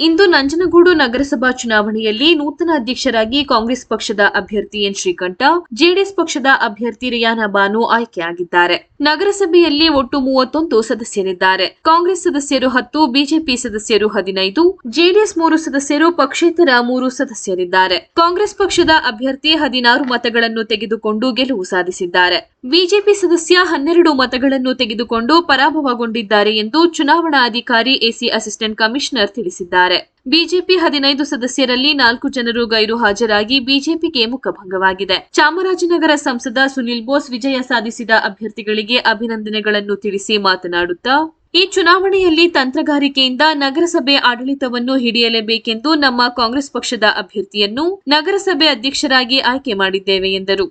ಇಂದು ನಂಜನಗೂಡು ನಗರಸಭಾ ಚುನಾವಣೆಯಲ್ಲಿ ನೂತನ ಅಧ್ಯಕ್ಷರಾಗಿ ಕಾಂಗ್ರೆಸ್ ಪಕ್ಷದ ಅಭ್ಯರ್ಥಿ ಎನ್ ಶ್ರೀಕಂಠ, ಜೆಡಿಎಸ್ ಪಕ್ಷದ ಅಭ್ಯರ್ಥಿ ರಿಯಾನಾ ಬಾನು ಆಯ್ಕೆಯಾಗಿದ್ದಾರೆ. ನಗರಸಭೆಯಲ್ಲಿ ಒಟ್ಟು ಮೂವತ್ತೊಂದು ಸದಸ್ಯರಿದ್ದಾರೆ. ಕಾಂಗ್ರೆಸ್ ಸದಸ್ಯರು ಹತ್ತು, ಬಿಜೆಪಿ ಸದಸ್ಯರು ಹದಿನೈದು, ಜೆಡಿಎಸ್ ಮೂರು ಸದಸ್ಯರು ಪಕ್ಷೇತರ ಮೂರು ಸದಸ್ಯರಿದ್ದಾರೆ. ಕಾಂಗ್ರೆಸ್ ಪಕ್ಷದ ಅಭ್ಯರ್ಥಿ ಹದಿನಾರು ಮತಗಳನ್ನು ತೆಗೆದುಕೊಂಡು ಗೆಲುವು ಸಾಧಿಸಿದ್ದಾರೆ. ಬಿಜೆಪಿ ಸದಸ್ಯ ಹನ್ನೆರಡು ಮತಗಳನ್ನು ತೆಗೆದುಕೊಂಡು ಪರಾಭವಗೊಂಡಿದ್ದಾರೆ ಎಂದು ಚುನಾವಣಾ ಅಧಿಕಾರಿ ಎಸಿ ಅಸಿಸ್ಟೆಂಟ್ ಕಮಿಷನರ್ ತಿಳಿಸಿದ್ದಾರೆ. ಬಿಜೆಪಿ ಹದಿನೈದು ಸದಸ್ಯರಲ್ಲಿ ನಾಲ್ಕು ಜನರು ಗೈರು ಹಾಜರಾಗಿ ಬಿಜೆಪಿಗೆ ಮುಖಭಂಗವಾಗಿದೆ. ಚಾಮರಾಜನಗರ ಸಂಸದ ಸುನಿಲ್ ಬೋಸ್ ವಿಜಯ ಸಾಧಿಸಿದ ಅಭ್ಯರ್ಥಿಗಳಿಗೆ ಅಭಿನಂದನೆಗಳನ್ನು ತಿಳಿಸಿ ಮಾತನಾಡುತ್ತಾ, ಈ ಚುನಾವಣೆಯಲ್ಲಿ ತಂತ್ರಗಾರಿಕೆಯಿಂದ ನಗರಸಭೆ ಆಡಳಿತವನ್ನು ಹಿಡಿಯಲೇಬೇಕೆಂದು ನಮ್ಮ ಕಾಂಗ್ರೆಸ್ ಪಕ್ಷದ ಅಭ್ಯರ್ಥಿಯನ್ನು ನಗರಸಭೆ ಅಧ್ಯಕ್ಷರಾಗಿ ಆಯ್ಕೆ ಮಾಡಿದ್ದೇವೆ ಎಂದರು.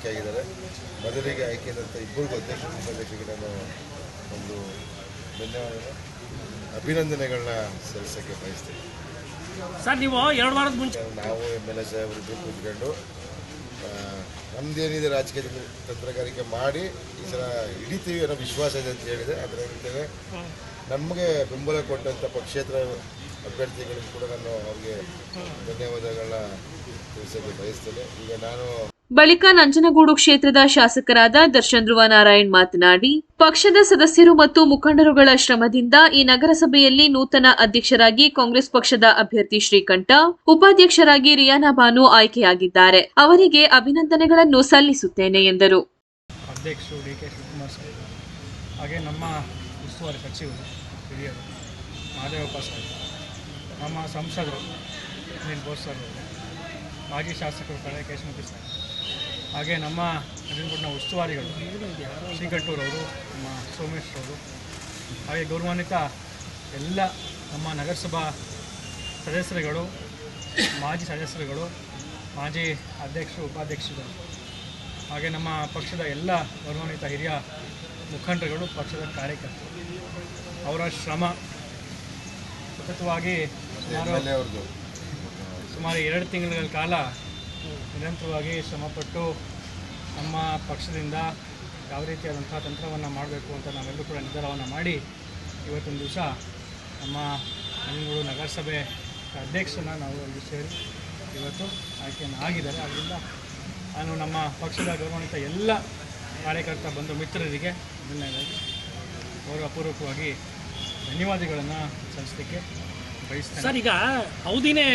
ಆಯ್ಕೆಯಾಗಿದ್ದಾರೆ. ಮೊದಲಿಗೆ ಆಯ್ಕೆಯಾದಂಥ ಇಬ್ಬರಿಗೂ ಅಧ್ಯಕ್ಷ ಉಪಾಧ್ಯಕ್ಷರಿಗೆ ನಾನು ಒಂದು ಧನ್ಯವಾದ ಅಭಿನಂದನೆಗಳನ್ನ ಸಲ್ಲಿಸೋಕ್ಕೆ ಬಯಸ್ತೇನೆ. ಸರ್ ನೀವು ಎರಡು ವಾರದ ಮುಂಚೆ ನಾವು ಎಂ ಎಲ್ ಎ ಸಾಹೇಬರಿದ್ದು ಕೂತ್ಕೊಂಡು ಆ, ನಮ್ದೇನಿದೆ ರಾಜಕೀಯ ತಂತ್ರಗಾರಿಕೆ ಮಾಡಿ ಈ ಸಲ ಹಿಡಿತೀವಿ ಅನ್ನೋ ವಿಶ್ವಾಸ ಇದೆ ಅಂತ ಹೇಳಿದೆ. ಅದರ ನಮಗೆ ಬೆಂಬಲ ಕೊಟ್ಟಂಥ ಪಕ್ಷೇತರ ಅಭ್ಯರ್ಥಿಗಳಿಗೂ ಕೂಡ ನಾನು ಅವ್ರಿಗೆ ಧನ್ಯವಾದಗಳನ್ನ ತಿಳಿಸೋಕ್ಕೆ ಬಯಸ್ತೇನೆ. ಈಗ ನಾನು ಬಳಿಕ ನಂಜನಗೂಡು ಕ್ಷೇತ್ರದ ಶಾಸಕರಾದ ದರ್ಶನ್ ಧ್ರುವ ನಾರಾಯಣ್ ಮಾತನಾಡಿ, ಪಕ್ಷದ ಸದಸ್ಯರು ಮತ್ತು ಮುಖಂಡರುಗಳ ಶ್ರಮದಿಂದ ಈ ನಗರಸಭೆಯಲ್ಲಿ ನೂತನ ಅಧ್ಯಕ್ಷರಾಗಿ ಕಾಂಗ್ರೆಸ್ ಪಕ್ಷದ ಅಭ್ಯರ್ಥಿ ಶ್ರೀಕಂಠ, ಉಪಾಧ್ಯಕ್ಷರಾಗಿ ರಿಯಾನಾ ಬಾನು ಆಯ್ಕೆಯಾಗಿದ್ದಾರೆ. ಅವರಿಗೆ ಅಭಿನಂದನೆಗಳನ್ನು ಸಲ್ಲಿಸುತ್ತೇನೆ ಎಂದರು. ಮಾಜಿ ಶಾಸಕರು ಕಳೆ ಕೇಶಮೂರ್ತಿ ಸರ್. ಹಾಗೆ ನಮ್ಮ ನಂಜನಗೂಡಿನ ಉಸ್ತುವಾರಿಗಳು ಶ್ರೀಕಂಠೂರವರು ನಮ್ಮ ಸೋಮೇಶ್ ಅವರು ಹಾಗೆ ಗೌರವಾನ್ವಿತ ಎಲ್ಲ ನಮ್ಮ ನಗರಸಭಾ ಸದಸ್ಯರುಗಳು ಮಾಜಿ ಸದಸ್ಯರುಗಳು ಮಾಜಿ ಅಧ್ಯಕ್ಷರು ಉಪಾಧ್ಯಕ್ಷರು ಹಾಗೆ ನಮ್ಮ ಪಕ್ಷದ ಎಲ್ಲ ಗೌರವಾನ್ವಿತ ಹಿರಿಯ ಮುಖಂಡರುಗಳು ಪಕ್ಷದ ಕಾರ್ಯಕರ್ತರು. ಅವರ ಶ್ರಮ ಸತತವಾಗಿ ಸುಮಾರು ಎರಡು ತಿಂಗಳ ಕಾಲ ನಿರಂತರವಾಗಿ ಶ್ರಮಪಟ್ಟು ನಮ್ಮ ಪಕ್ಷದಿಂದ ಯಾವ ರೀತಿಯಾದಂಥ ತಂತ್ರವನ್ನು ಮಾಡಬೇಕು ಅಂತ ನಾವೆಲ್ಲರೂ ಕೂಡ ನಿರ್ಧಾರವನ್ನು ಮಾಡಿ ಇವತ್ತಿನ ದಿವಸ ನಮ್ಮ ಮಂಗಳೂರು ನಗರಸಭೆ ಅಧ್ಯಕ್ಷನ ನಾವು ಅಲ್ಲಿ ಸೇರಿ ಇವತ್ತು ಆಯ್ಕೆಯನ್ನು ಆಗಿದ್ದಾರೆ. ಆದ್ದರಿಂದ ನಾನು ನಮ್ಮ ಪಕ್ಷದ ಗೌರವಾನ್ವಿತ ಎಲ್ಲ ಕಾರ್ಯಕರ್ತ ಬಂಧು ಮಿತ್ರರಿಗೆ ಮೊದಲನೇದಾಗಿ ಗೌರವಪೂರ್ವಕವಾಗಿ ಧನ್ಯವಾದಗಳನ್ನು ಸಲ್ಲಿಸಲಿಕ್ಕೆ ಬಯಸ್ತೇನೆ. ಸರ್, ಈಗ ಅವಧಿನೇ